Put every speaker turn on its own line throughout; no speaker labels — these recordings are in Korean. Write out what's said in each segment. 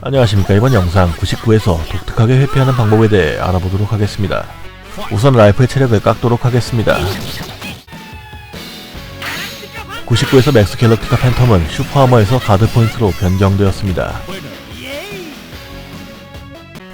안녕하십니까. 이번 영상 99에서 독특하게 회피하는 방법에 대해 알아보도록 하겠습니다. 우선 라이프의 체력을 깎도록 하겠습니다. 99에서 맥스 갤럭티카 팬텀은 슈퍼하머에서 가드 포인트로 변경되었습니다.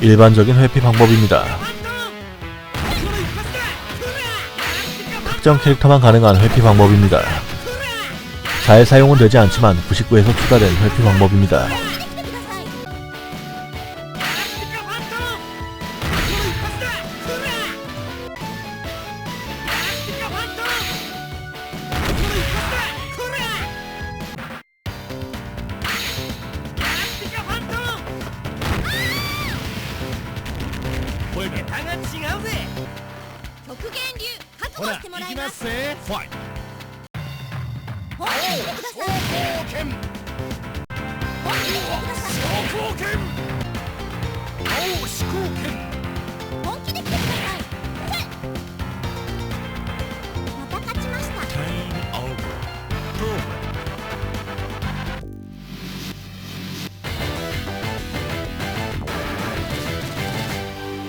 일반적인 회피 방법입니다. 특정 캐릭터만 가능한 회피 방법입니다. 잘 사용은 되지 않지만 99에서 추가된 회피 방법입니다
極限流覚悟してもらいます。
ほら行きますぜ。ファイ
てください。
冒険
本気で言ってください。
冒険青